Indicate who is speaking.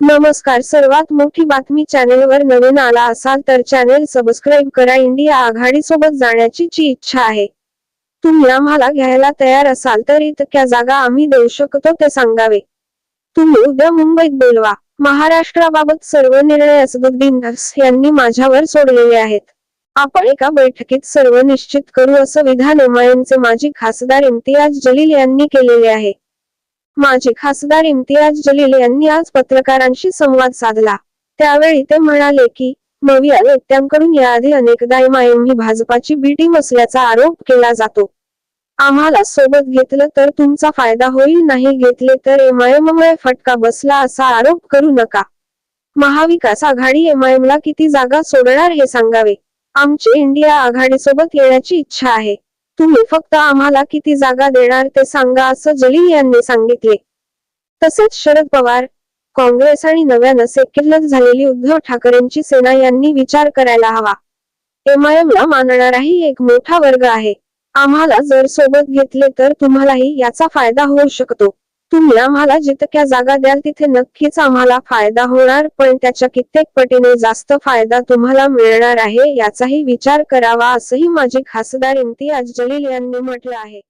Speaker 1: नमस्कार सर्वात मोठी बातमी चॅनेलवर नवीन आला असाल तर चॅनेल सबस्क्राईब करा. इंडिया आघाडी सोबत जाण्याची ची इच्छा आहे. तुम्ही आम्हाला घ्यायला तयार असाल तर इतक्या जागा आम्ही देऊ शकतो ते सांगावे. तुम्ही उद्या मुंबईत बोलवा. महाराष्ट्राबाबत सर्व निर्णय असदुद्दीन यांनी माझ्यावर सोडलेले आहेत. आपण एका बैठकीत सर्व निश्चित करू असं विधान एमआयएमचे माजी खासदार इम्तियाज जलील यांनी केलेले आहे. माजी खासदार इम्तियाज जलील यांनी आज पत्रकारांशी संवाद साधला. त्यावेळी ते म्हणाले की नवी नेत्यांकडून याआधी अनेकदा एमआयएम ही भाजपाची बी टीम असल्याचा आरोप केला जातो. आम्हाला सोबत घेतलं तर तुमचा फायदा होईल नाही घेतले तर एमआयएममुळे फटका बसला असा आरोप करू नका. महाविकास आघाडी एमआयएमला किती जागा सोडणार हे सांगावे. आमची इंडिया आघाडीसोबत येण्याची इच्छा आहे. तुम्ही फक्त आम्हाला किती जागा देणार ते सांगा असं जलील यांनी सांगितले. तसेच शरद पवार काँग्रेस आणि नव्यानं सेक्युलर झालेली उद्धव ठाकरेंची सेना यांनी विचार करायला हवा. एमआयएमला मानणाराही एक मोठा वर्ग आहे. आम्हाला जर सोबत घेतले तर तुम्हालाही याचा फायदा होऊ शकतो. तुम्ही आम्हाला जितक्या जागा द्याल तिथे नक्कीच आम्हाला फायदा होणार पण त्याच्या कित्येक पटीने जास्त फायदा तुम्हाला मिळणार आहे याचाही विचार करावा असंही माझे खासदार इम्तियाज जलील यांनी म्हटलं आहे.